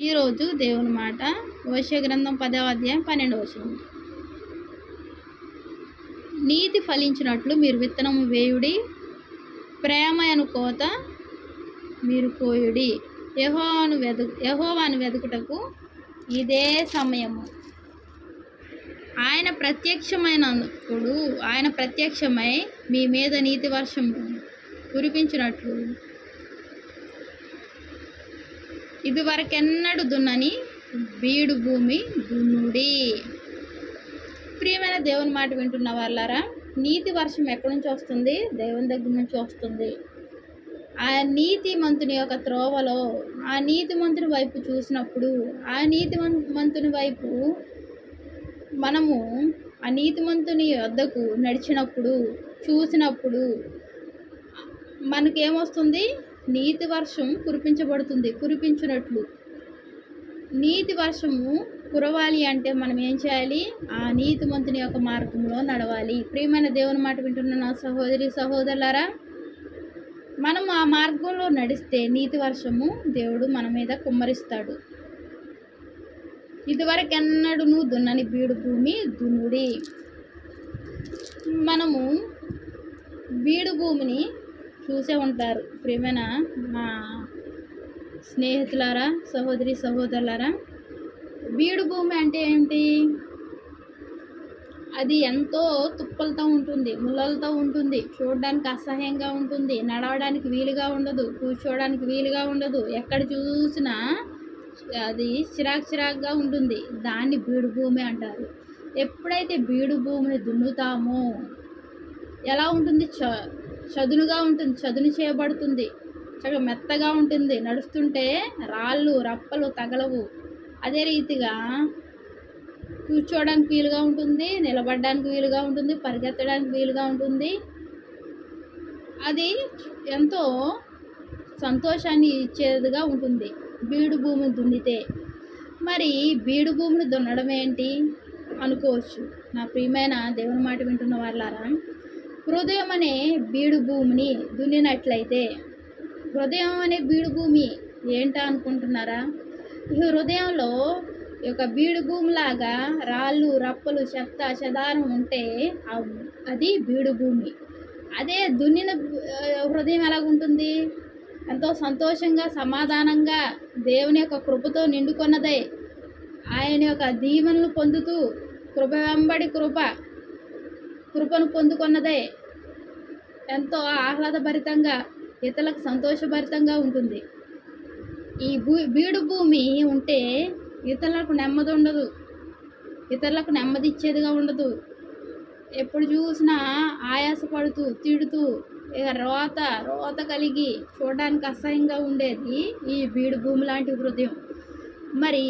ఈరోజు దేవుని మాట. వైశ్య గ్రంథం పదవ అధ్యాయం పన్నెండవ వచనం. నీతి ఫలించినట్లు మీరు విత్తనము వేయుడి ప్రేమయను కోత మీరు కోయుడి. యహోవాను వెదు యహోవాను వెతుకుటకు ఇదే సమయము. ఆయన ప్రత్యక్షమైనప్పుడు ఆయన ప్రత్యక్షమై మీ మీద నీతి వర్షం కురిపించినట్లు ఇదివరకెన్నడు దున్నని బీడు భూమి దున్నుడి. ప్రియమైన దేవుని మాట వింటున్న వాళ్ళారా నీతి వర్షం ఎక్కడి నుంచి వస్తుంది? దేవుని దగ్గర నుంచి వస్తుంది. ఆ నీతి మంతుని యొక్క త్రోవలో ఆ నీతి మంతుని వైపు చూసినప్పుడు ఆ నీతి మంతుని వైపు మనము ఆ నీతిమంతుని వద్దకు నడిచినప్పుడు చూసినప్పుడు మనకేమొస్తుంది? నీతి వర్షం కురిపించబడుతుంది కురిపించినట్లు. నీతి వర్షము కురవాలి అంటే మనం ఏం చేయాలి? ఆ నీతిమంతుని యొక్క మార్గంలో నడవాలి. ప్రియమైన దేవుని మాట వింటున్న నా సహోదరి సహోదరులారా మనం ఆ మార్గంలో నడిస్తే నీతి వర్షము దేవుడు మన మీద కుమ్మరిస్తాడు. ఇదివరకు దున్నని బీడు భూమి దున్నుడి. మనము బీడు భూమిని చూసే ఉంటారు. ప్రియమైన మా స్నేహితులారా సహోదరి సహోదరులారా బీడు భూమి అంటే ఏంటి? అది ఎంతో తుప్పలతో ఉంటుంది ముళ్ళలతో ఉంటుంది చూడడానికి అసహ్యంగా ఉంటుంది నడవడానికి వీలుగా ఉండదు కూర్చోవడానికి వీలుగా ఉండదు ఎక్కడ చూసినా అది చిరాకు చిరాకుగా ఉంటుంది. దాన్ని బీడు భూమి అంటారు. ఎప్పుడైతే బీడు భూమిని దున్నుతామో ఎలా ఉంటుంది చ చదునుగా ఉంటుంది చదును చేయబడుతుంది. చక్కగా మెత్తగా ఉంటుంది. నడుస్తుంటే రాళ్ళు రప్పలు తగలవు. అదే రీతిగా కూర్చోవడానికి వీలుగా ఉంటుంది నిలబడడానికి వీలుగా ఉంటుంది పరిగెత్తడానికి వీలుగా ఉంటుంది. అది ఎంతో సంతోషాన్ని ఇచ్చేదిగా ఉంటుంది. బీడు భూమిని దున్నితే. మరి బీడు భూమిని దున్నడం ఏంటి అనుకోవచ్చు. నా ప్రియమైన దేవుని మాట వింటున్న వాళ్ళారా హృదయం అనే బీడు భూమిని దున్నినట్లయితే హృదయం అనే బీడు భూమి ఏంటా అనుకుంటున్నారా? ఈ హృదయంలో ఈ యొక్క బీడు భూమిలాగా రాళ్ళు రప్పలు చెత్త చెదారం ఉంటే అది బీడు భూమి అదే దున్నిన హృదయం ఎలాగుంటుంది? ఎంతో సంతోషంగా సమాధానంగా దేవుని యొక్క కృపతో నిండుకొన్నదే. ఆయన యొక్క దీవెనలు పొందుతూ కృప వెంబడి కృప కృపను పొందుకున్నదే. ఎంతో ఆహ్లాదభరితంగా ఇతరులకు సంతోషభరితంగా ఉంటుంది. ఈ భూ బీడు భూమి ఉంటే ఇతరులకు నెమ్మది ఉండదు. ఇతరులకు నెమ్మది ఇచ్చేదిగా ఉండదు. ఎప్పుడు చూసినా ఆయాసపడుతూ తిడుతూ ఇక రోత రోత కలిగి చూడడానికి అసహ్యంగా ఉండేది ఈ బీడు భూమి లాంటి హృదయం. మరి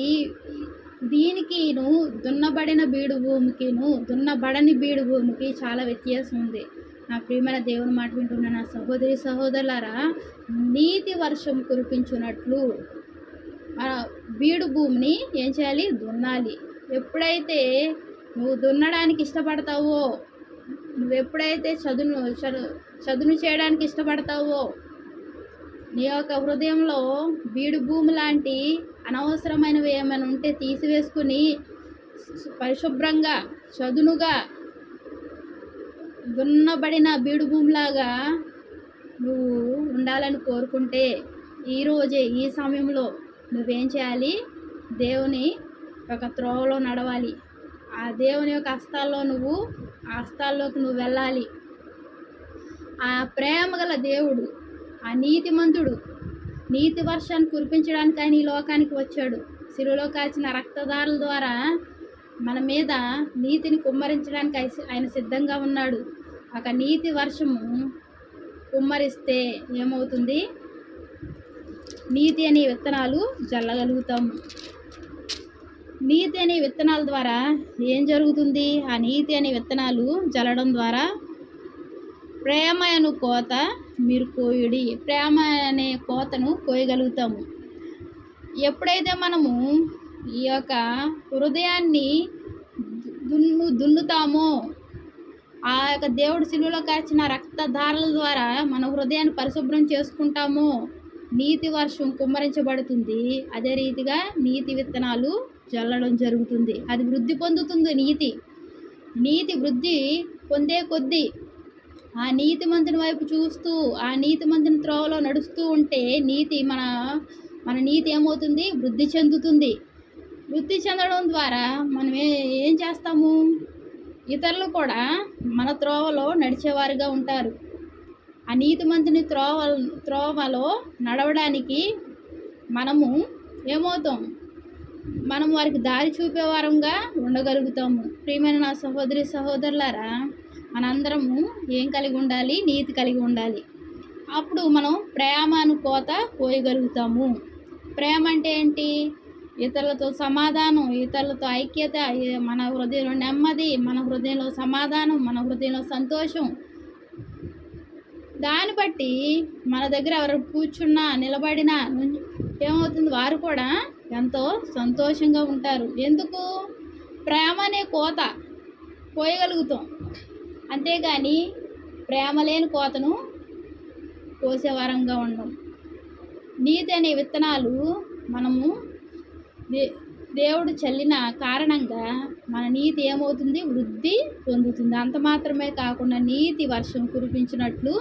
దీనికిను దున్నబడిన బీడు భూమికిను దున్నబడని బీడు భూమికి చాలా వ్యత్యాసం ఉంది. నా ప్రియమైన దేవుని మాట వింటున్న నా సహోదరి సహోదరులారా నీతి వర్షం కురిపించినట్లు మన బీడు భూమిని ఏం చేయాలి? దున్నాలి. ఎప్పుడైతే నువ్వు దున్నడానికి ఇష్టపడతావో నువ్వు ఎప్పుడైతే చదును చదును చేయడానికి ఇష్టపడతావో నీ యొక్క హృదయంలో బీడు భూమి లాంటి అనవసరమైనవి ఏమైనా ఉంటే తీసివేసుకుని పరిశుభ్రంగా చదునుగా దున్నబడిన బీడు భూమిలాగా నువ్వు ఉండాలని కోరుకుంటే ఈరోజే ఈ సమయంలో నువ్వేం చేయాలి? దేవుని ఒక త్రోవలో నడవాలి. ఆ దేవుని యొక్క హస్తాల్లో నువ్వు ఆ హస్తాల్లోకి నువ్వు వెళ్ళాలి. ఆ ప్రేమ గల దేవుడు ఆ నీతిమంతుడు నీతి వర్షాన్ని కురిపించడానికి ఆయన ఈ లోకానికి వచ్చాడు. సిరులో కాచిన రక్తదారుల ద్వారా మన మీద నీతిని కుమ్మరించడానికి ఆయన సిద్ధంగా ఉన్నాడు. ఒక నీతి వర్షము కుమ్మరిస్తే ఏమవుతుంది? నీతి అనే విత్తనాలు జల్లగలుగుతాము నీతి అనే విత్తనాల ద్వారా ఏం జరుగుతుంది? ఆ నీతి అనే విత్తనాలు జల్లడం ద్వారా ప్రేమ అను కోత మీరు కోయుడి. ప్రేమ అనే కోతను కోయగలుగుతాము. ఎప్పుడైతే మనము ఈ యొక్క హృదయాన్ని దున్ను దున్నుతామో ఆ యొక్క దేవుడు శిలువలో కాచిన రక్తధారల ద్వారా మన హృదయాన్ని పరిశుభ్రం చేసుకుంటామో. నీతి వర్షం కుమ్మరించబడుతుంది. అదే రీతిగా నీతి విత్తనాలు చల్లడం జరుగుతుంది. అది వృద్ధి పొందుతుంది నీతి. నీతి వృద్ధి పొందే కొద్దీ ఆ నీతి మంతుని వైపు చూస్తూ ఆ నీతి నీతిమంతుని త్రోవలో నడుస్తూ ఉంటే నీతి మన మన నీతి ఏమవుతుంది? వృద్ధి చెందుతుంది. వృద్ధి చెందడం ద్వారా మనం ఏం చేస్తాము? ఇతరులు కూడా మన త్రోవలో నడిచేవారుగా ఉంటారు. ఆ నీతిమంతుని త్రోవ త్రోవలో నడవడానికి మనము ఏమవుతాం? మనం వారికి దారి చూపేవారంగా ఉండగలుగుతాము. ప్రియమైన నా సహోదరి సహోదరులారా మనందరము ఏం కలిగి ఉండాలి? నీతి కలిగి ఉండాలి. అప్పుడు మనం ప్రేమను కోత కోయగలుగుతాము. ప్రేమ అంటే ఏంటి? ఇతరులతో సమాధానం ఇతరులతో ఐక్యత మన హృదయంలో నెమ్మది మన హృదయంలో సమాధానం మన హృదయంలో సంతోషం. దాన్ని బట్టి మన దగ్గర ఎవరు కూర్చున్నా నిలబడినా ఏమవుతుంది? వారు కూడా ఎంతో సంతోషంగా ఉంటారు. ఎందుకు? ప్రేమ అనే కోత కోయగలుగుతాం అంతేగాని ప్రేమ లేని కోతను కోసేవారంగా ఉండం. నీతి అనే విత్తనాలు మనము దే దేవుడు చల్లిన కారణంగా మన నీతి ఏమవుతుంది? వృద్ధి పొందుతుంది. అంత మాత్రమే కాకుండా నీతి వర్షం కురిపించినట్లు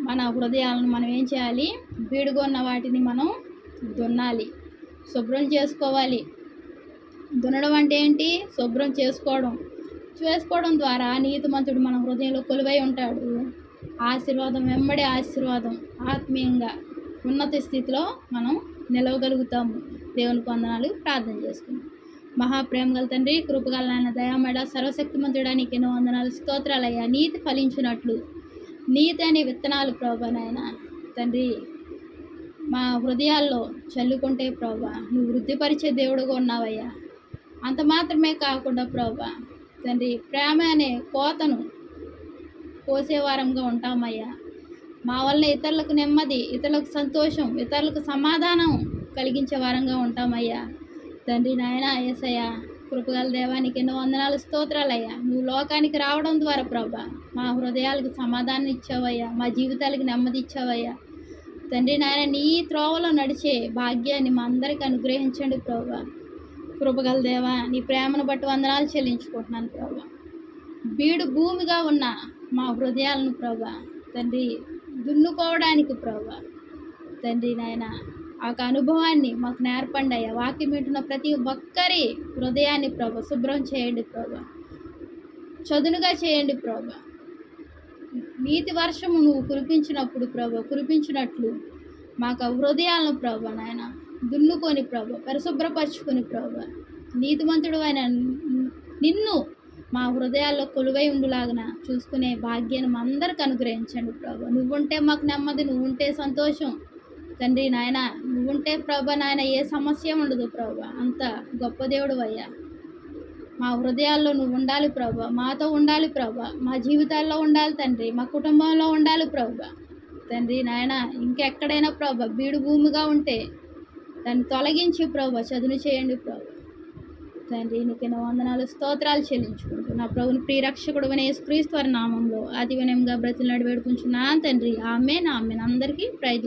మన హృదయాలను మనం ఏం చేయాలి? బీడుగొన్న వాటిని మనం దున్నాలి. శుభ్రం చేసుకోవాలి. దున్నడం అంటే ఏంటి? శుభ్రం చేసుకోవడం. చేసుకోవడం ద్వారా నీతిమంతుడు మన హృదయంలో కొలువై ఉంటాడు. ఆశీర్వాదం వెంబడి ఆశీర్వాదం ఆత్మీయంగా ఉన్నత స్థితిలో మనం నిలవగలుగుతాము. దేవునికి వందనాలు ప్రార్థన చేసుకుందాం. మహాప్రేమ గల తండ్రి కృపగల నాయన దయామేడ సర్వశక్తిమంతుడానికి ఎన్నో వందనాలు స్తోత్రాలయ్యా. నీతి ఫలించినట్లు నీతి అనే విత్తనాలు ప్రభా నాయన. తండ్రి మా హృదయాల్లో చల్లుకుంటే ప్రభా నువ్వు వృద్ధిపరిచే దేవుడుగా ఉన్నావయ్యా. అంత మాత్రమే కాకుండా ప్రభా తండ్రి ప్రేమ అనే కోతను కోసేవారంగా ఉంటామయ్యా. మా వల్ల ఇతరులకు నెమ్మది ఇతరులకు సంతోషం ఇతరులకు సమాధానం కలిగించే వారంగా ఉంటామయ్యా. తండ్రి నాయన ఏసయ్యా కృపగల దేవానికి ఎన్నో వందనాలు స్తోత్రాలయ్యా. నువ్వు లోకానికి రావడం ద్వారా ప్రభా మా హృదయాలకు సమాధానం ఇచ్చావయ్యా. మా జీవితాలకు నెమ్మది ఇచ్చావయ్యా. తండ్రి నాయన నీ త్రోవలో నడిచే భాగ్యాన్ని మా అందరికి అనుగ్రహించండి ప్రభా. కృపగల దేవా నీ ప్రేమను బట్టి వందనాలు చెల్లించుకుంటున్నాను ప్రభా. బీడు భూమిగా ఉన్న మా హృదయాలను ప్రభా తండ్రి దున్నుకోవడానికి ప్రభా. తండ్రి నాయన ఆ యొక్క అనుభవాన్ని మాకు నేర్పండి అయ్యా వాక్యం వింటున్న ప్రతి ఒక్కరి హృదయాన్ని ప్రభు శుభ్రం చేయండి ప్రభా. చదునుగా చేయండి ప్రభా. నీతి వర్షము నువ్వు కురిపించినప్పుడు ప్రభు కురిపించినట్లు మాకు ఆ హృదయాలను ప్రభు నాయన దున్నుకొని ప్రభు పరిశుభ్రపరచుకొని ప్రభ. నీతిమంతుడు అయిన నిన్ను మా హృదయాల్లో కొలువై ఉండులాగన చూసుకునే భాగ్యాన్ని అందరికి అనుగ్రహించండి ప్రభు. నువ్వుంటే మాకు నెమ్మది నువ్వుంటే సంతోషం. తండ్రి నాయన నువ్వుంటే ప్రభా నాయన ఏ సమస్య ఉండదు ప్రభా. అంత గొప్ప దేవుడు అయ్యా. మా హృదయాల్లో నువ్వు ఉండాలి ప్రభా. మాతో ఉండాలి ప్రభా. మా జీవితాల్లో ఉండాలి తండ్రి. మా కుటుంబంలో ఉండాలి ప్రభా. తండ్రి నాయన ఇంకెక్కడైనా ప్రభా బీడు భూమిగా ఉంటే దాన్ని తొలగించి ప్రభా చదును చేయండి ప్రభా. తండ్రి నీకు వందనాలు స్తోత్రాలు చెల్లించుకుంటూ నా ప్రభుని ప్రియరక్షకుడు అనే క్రీస్తు వారి నామంలో అతి వినయంగా బ్రతిలాడి వేడుకుంటున్నాను తండ్రి. ఆమె నా ఆమె అందరికీ ప్రైజ్